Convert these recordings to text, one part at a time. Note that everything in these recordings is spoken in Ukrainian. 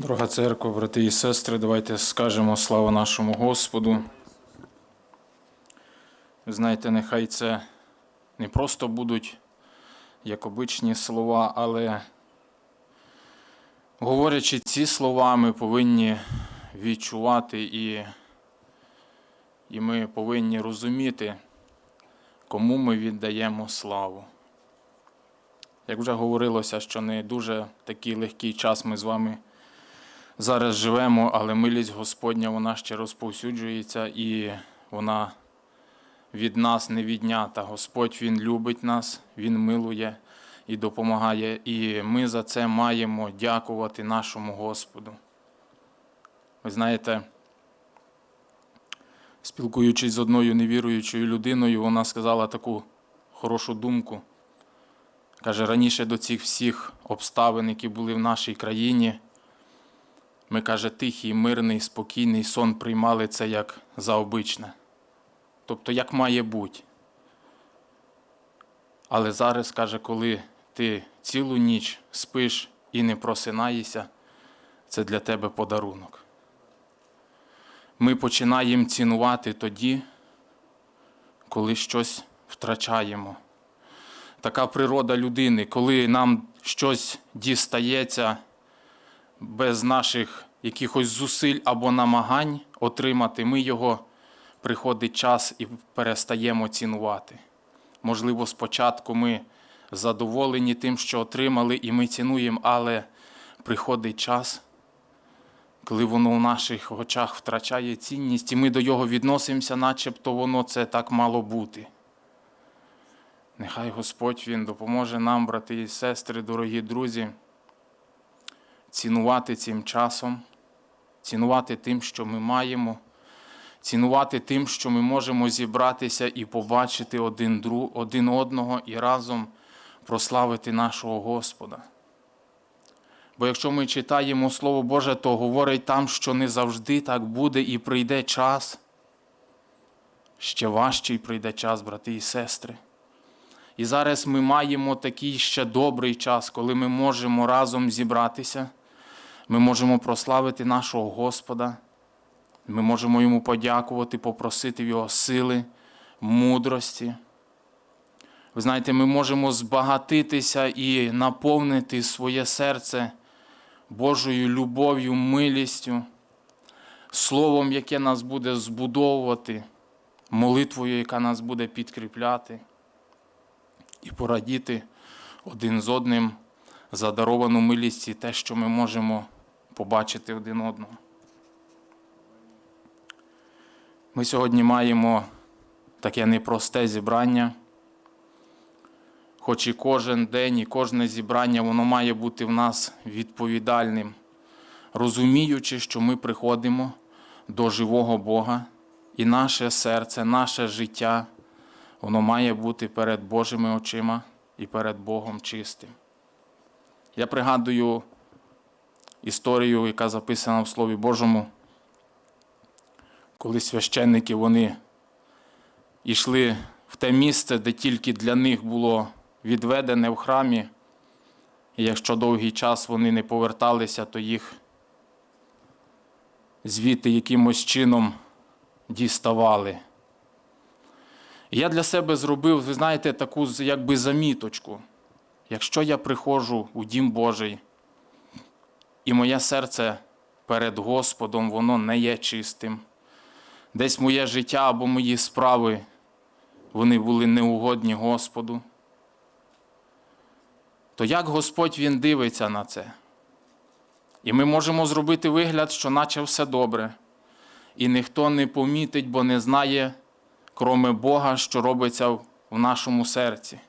Дорога церква, брати і сестри, давайте скажемо слава нашому Господу. Ви знаєте, нехай це не просто будуть як обичні слова, але говорячи ці слова, ми повинні відчувати і, і ми повинні розуміти, кому ми віддаємо славу. Як вже говорилося, що не дуже такий легкий час ми з вами зараз живемо, але милість Господня вона ще розповсюджується і вона від нас не віднята. Господь Він любить нас, Він милує і допомагає. І ми за це маємо дякувати нашому Господу. Ви знаєте, спілкуючись з одною невіруючою людиною, вона сказала таку хорошу думку. Каже, раніше до цих всіх обставин, які були в нашій країні, ми, каже, тихий, мирний, спокійний сон приймали це як за обичне. Тобто, як має бути. Але зараз, каже, коли ти цілу ніч спиш і не просинаєшся, це для тебе подарунок. Ми починаємо цінувати тоді, коли щось втрачаємо. Така природа людини, коли нам щось дістається без наших якихось зусиль або намагань отримати, ми його приходить час і перестаємо цінувати. Можливо, спочатку ми задоволені тим, що отримали, і ми цінуємо, але приходить час, коли воно в наших очах втрачає цінність, і ми до його відносимося, начебто воно це так мало бути. Нехай Господь Він допоможе нам, брати і сестри, дорогі друзі, цінувати цим часом, цінувати тим, що ми маємо, цінувати тим, що ми можемо зібратися і побачити один, друг, один одного і разом прославити нашого Господа. Бо якщо ми читаємо Слово Боже, то говорить там, що не завжди так буде і прийде час. Ще важчий прийде час, брати і сестри. І зараз ми маємо такий ще добрий час, коли ми можемо разом зібратися, ми можемо прославити нашого Господа, ми можемо йому подякувати, попросити в Його сили, мудрості. Ви знаєте, ми можемо збагатитися і наповнити своє серце Божою любов'ю, милістю, словом, яке нас буде збудовувати, молитвою, яка нас буде підкріпляти і порадіти один з одним за даровану милість і те, що ми можемо побачити один одного. Ми сьогодні маємо таке непросте зібрання, хоч і кожен день, і кожне зібрання воно має бути в нас відповідальним, розуміючи, що ми приходимо до живого Бога, і наше серце, наше життя воно має бути перед Божими очима і перед Богом чистим. Я пригадую історію, яка записана в Слові Божому, коли священники вони йшли в те місце, де тільки для них було відведене в храмі, і якщо довгий час вони не поверталися, то їх звідти якимось чином діставали. Я для себе зробив, ви знаєте, таку якби заміточку. Якщо я приходжу у Дім Божий, і моє серце перед Господом, воно не є чистим. Десь моє життя або мої справи, вони були неугодні Господу. То як Господь Він дивиться на це? І ми можемо зробити вигляд, що наче все добре, і ніхто не помітить, бо не знає кроме Бога, що робиться в нашому серці.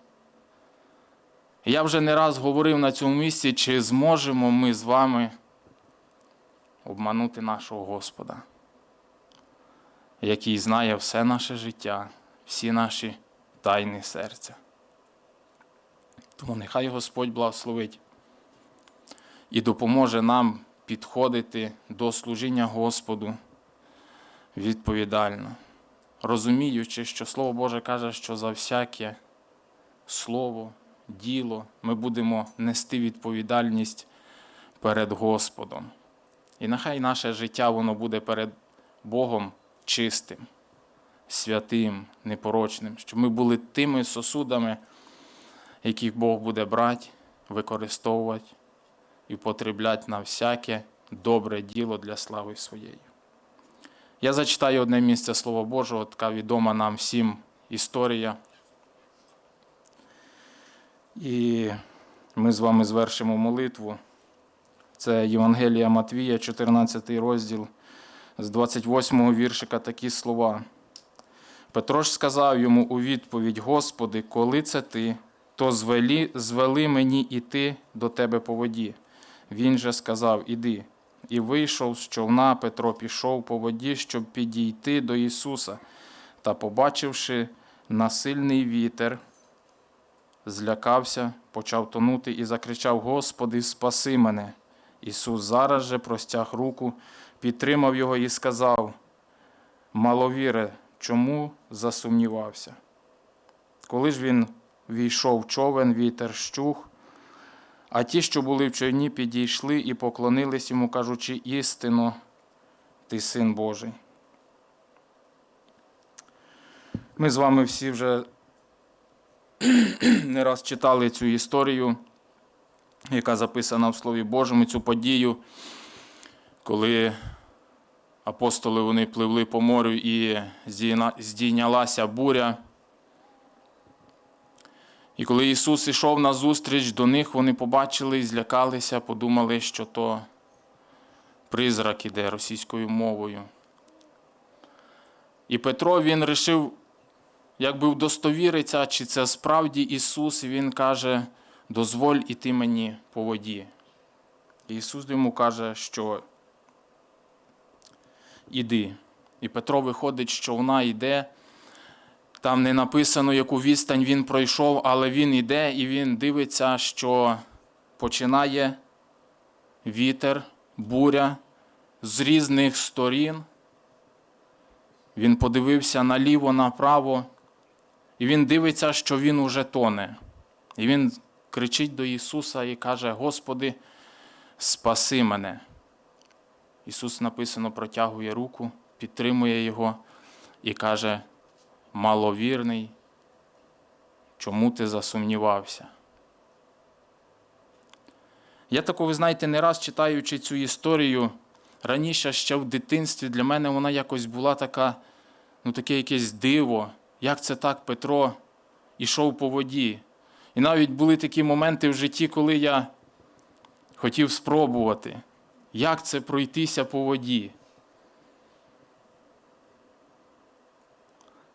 Я вже не раз говорив на цьому місці, чи зможемо ми з вами обманути нашого Господа, який знає все наше життя, всі наші тайни серця. Тому нехай Господь благословить і допоможе нам підходити до служіння Господу відповідально розуміючи, що Слово Боже каже, що за всяке слово, діло ми будемо нести відповідальність перед Господом. І нехай наше життя воно буде перед Богом чистим, святим, непорочним, щоб ми були тими сосудами, яких Бог буде брати, використовувати і потребляти на всяке добре діло для слави своєї. Я зачитаю одне місце Слова Божого, така відома нам всім історія. І ми з вами звершимо молитву. Це Євангелія Матвія, 14 розділ, з 28 віршика такі слова. Петро ж сказав йому у відповідь: Господи, коли це ти, то звели, звели мені іти до тебе по воді. Він же сказав: Іди. І вийшов з човна, Петро пішов по воді, щоб підійти до Ісуса, та, побачивши насильний вітер, злякався, почав тонути і закричав: Господи, спаси мене. Ісус зараз же простяг руку, підтримав його і сказав: Маловіре, чому засумнівався? Коли ж він війшов в човен, вітер щух, а ті, що були в човні, підійшли і поклонились йому, кажучи, істинно, ти син Божий. Ми з вами всі вже не раз читали цю історію, яка записана в Слові Божому, цю подію, коли апостоли вони пливли по морю і здійнялася буря. І коли Ісус ішов на зустріч до них, вони побачили і злякалися, подумали, що то призрак іде російською мовою. І Петро він рішив, якби вдостовіриться, чи це справді Ісус, і він каже: дозволь іти мені по воді. І Ісус йому каже, що іди. І Петро виходить, що вона йде. Там не написано, яку відстань він пройшов, але він іде і він дивиться, що починає вітер, буря з різних сторін. Він подивився наліво, направо, і він дивиться, що він уже тоне. І він кричить до Ісуса і каже: Господи, спаси мене. Ісус написано протягує руку, підтримує його і каже: маловірний, чому ти засумнівався? Я тако, ви знаєте, не раз читаючи цю історію, раніше ще в дитинстві для мене вона якось була така, ну таке якесь диво, як це так Петро ішов по воді. І навіть були такі моменти в житті, коли я хотів спробувати, як це пройтися по воді.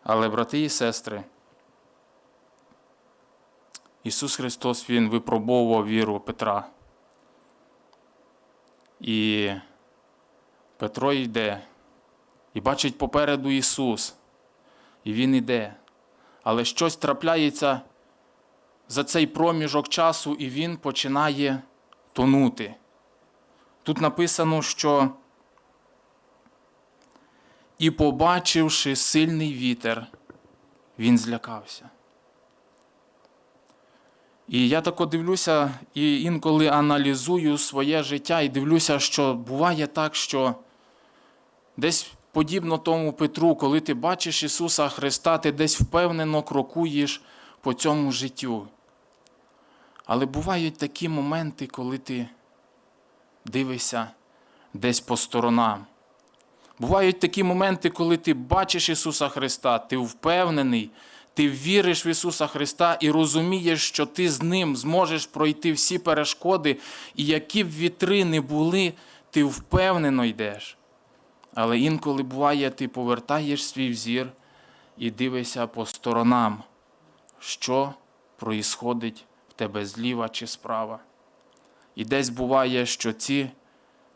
Але, брати і сестри, Ісус Христос Він випробовував віру Петра. І Петро йде і бачить попереду Ісус. І Він йде. Але щось трапляється за цей проміжок часу, і Він починає тонути. Тут написано, що і, побачивши сильний вітер, він злякався. І я тако дивлюся і інколи аналізую своє життя і дивлюся, що буває так, що десь подібно тому Петру, коли ти бачиш Ісуса Христа, ти десь впевнено крокуєш по цьому життю. Але бувають такі моменти, коли ти дивишся десь по сторонам. Бувають такі моменти, коли ти бачиш Ісуса Христа, ти впевнений, ти віриш в Ісуса Христа і розумієш, що ти з Ним зможеш пройти всі перешкоди, і які б вітри не були, ти впевнено йдеш. Але інколи буває, ти повертаєш свій взір і дивишся по сторонам, що проїсходить в тебе зліва чи справа. І десь буває, що ці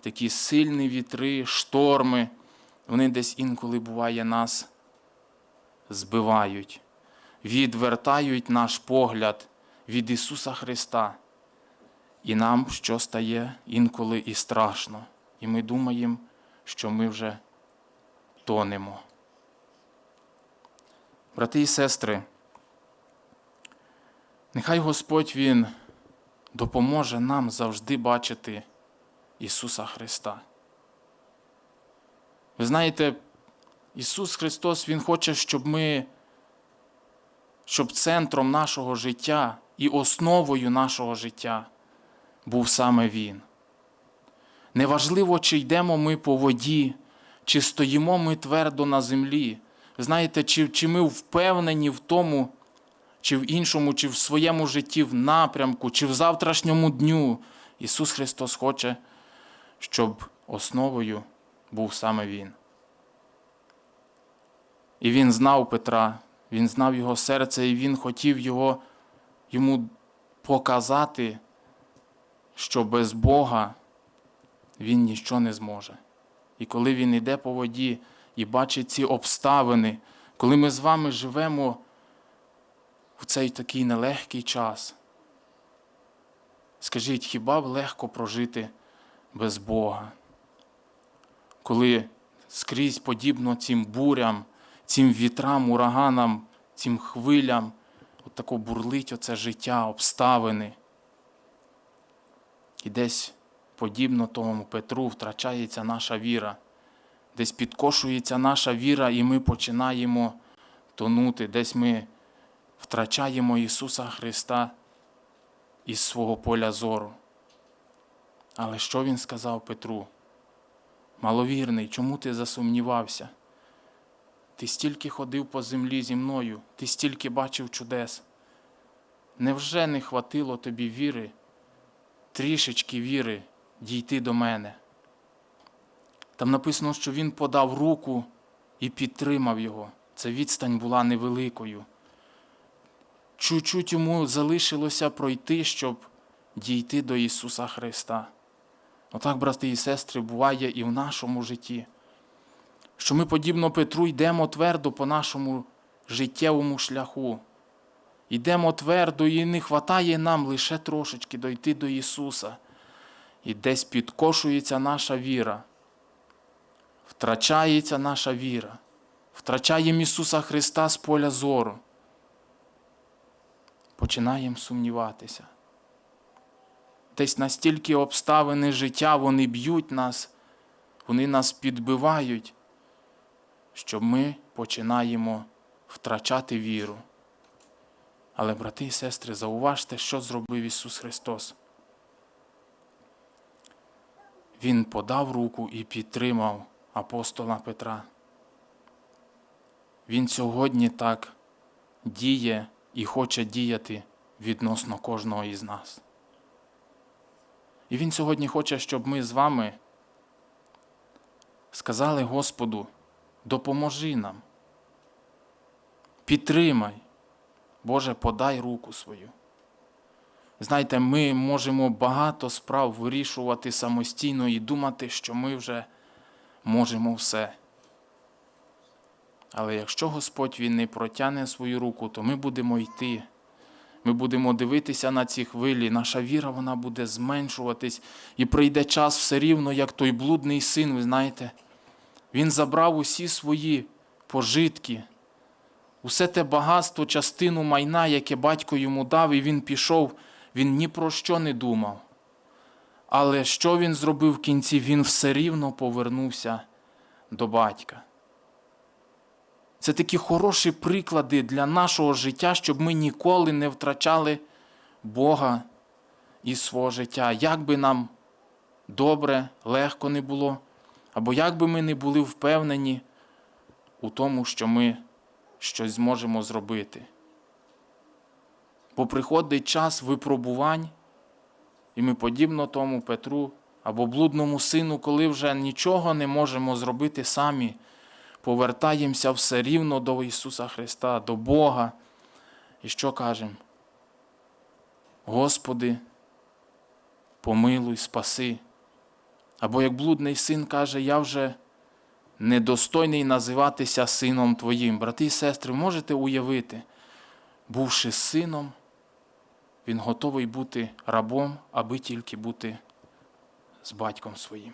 такі сильні вітри, шторми, вони десь інколи буває нас збивають, відвертають наш погляд від Ісуса Христа. І нам що стає інколи і страшно. І ми думаємо, що ми вже тонемо. Брати і сестри, нехай Господь Він допоможе нам завжди бачити Ісуса Христа. Ви знаєте, Ісус Христос, Він хоче, щоб ми, щоб центром нашого життя і основою нашого життя був саме Він. Неважливо, чи йдемо ми по воді, чи стоїмо ми твердо на землі. Знаєте, чи, чи ми впевнені в тому, чи в іншому, чи в своєму житті, в напрямку, чи в завтрашньому дню. Ісус Христос хоче, щоб основою був саме Він. І Він знав Петра, Він знав його серце, і Він хотів його, йому показати, що без Бога він нічого не зможе. І коли він йде по воді і бачить ці обставини, коли ми з вами живемо в цей такий нелегкий час, скажіть, хіба б легко прожити без Бога? Коли скрізь подібно цим бурям, цим вітрам, ураганам, цим хвилям, от тако бурлить оце життя, обставини. І десь подібно тому Петру втрачається наша віра, десь підкошується наша віра, і ми починаємо тонути, десь ми втрачаємо Ісуса Христа із свого поля зору. Але що Він сказав Петру? Маловірний, чому ти засумнівався? Ти стільки ходив по землі зі мною, ти стільки бачив чудес. Невже не хватило тобі віри, трішечки віри дійти до мене? Там написано, що він подав руку і підтримав його. Ця відстань була невеликою. Чуть-чуть йому залишилося пройти, щоб дійти до Ісуса Христа. Отак, брати і сестри, буває і в нашому житті, що ми, подібно Петру, йдемо твердо по нашому життєвому шляху. Йдемо твердо і не вистачає нам лише трошечки дойти до Ісуса. І десь підкошується наша віра, втрачається наша віра, втрачаємо Ісуса Христа з поля зору. Починаємо сумніватися. Десь настільки обставини життя, вони б'ють нас, вони нас підбивають, що ми починаємо втрачати віру. Але, брати і сестри, зауважте, що зробив Ісус Христос. Він подав руку і підтримав апостола Петра. Він сьогодні так діє і хоче діяти відносно кожного із нас. І Він сьогодні хоче, щоб ми з вами сказали Господу, допоможи нам, підтримай, Боже, подай руку свою. Знаєте, ми можемо багато справ вирішувати самостійно і думати, що ми вже можемо все. Але якщо Господь Він не протягне свою руку, то ми будемо йти. Ми будемо дивитися на ці хвилі, наша віра вона буде зменшуватись, і прийде час все рівно, як той блудний син, ви знаєте. Він забрав усі свої пожитки, усе те багатство, частину майна, яке батько йому дав, і він пішов, він ні про що не думав. Але що він зробив в кінці? Він все рівно повернувся до батька. Це такі хороші приклади для нашого життя, щоб ми ніколи не втрачали Бога із свого життя. Як би нам добре, легко не було, або як би ми не були впевнені у тому, що ми щось зможемо зробити. Бо приходить час випробувань, і ми, подібно тому Петру або блудному сину, коли вже нічого не можемо зробити самі повертаємося все рівно до Ісуса Христа, до Бога. І що кажемо? Господи, помилуй, спаси. Або як блудний син каже, я вже недостойний називатися сином Твоїм. Брати і сестри, можете уявити, бувши сином, він готовий бути рабом, аби тільки бути з батьком своїм.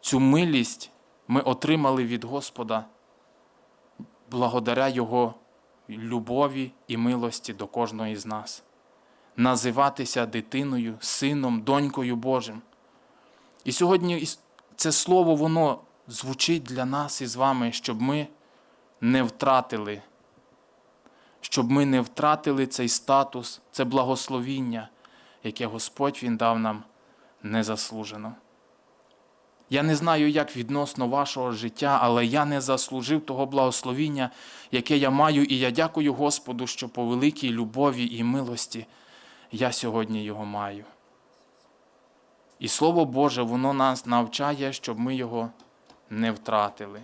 Цю милість ми отримали від Господа благодаря Його любові і милості до кожного з нас, називатися дитиною, сином, донькою Божим. І сьогодні це слово, воно звучить для нас із вами, щоб ми не втратили, щоб ми не втратили цей статус, це благословіння, яке Господь Він дав нам незаслужено. Я не знаю, як відносно вашого життя, але я не заслужив того благословіння, яке я маю, і я дякую Господу, що по великій любові і милості я сьогодні його маю. І Слово Боже, воно нас навчає, щоб ми його не втратили.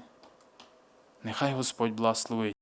Нехай Господь благословить.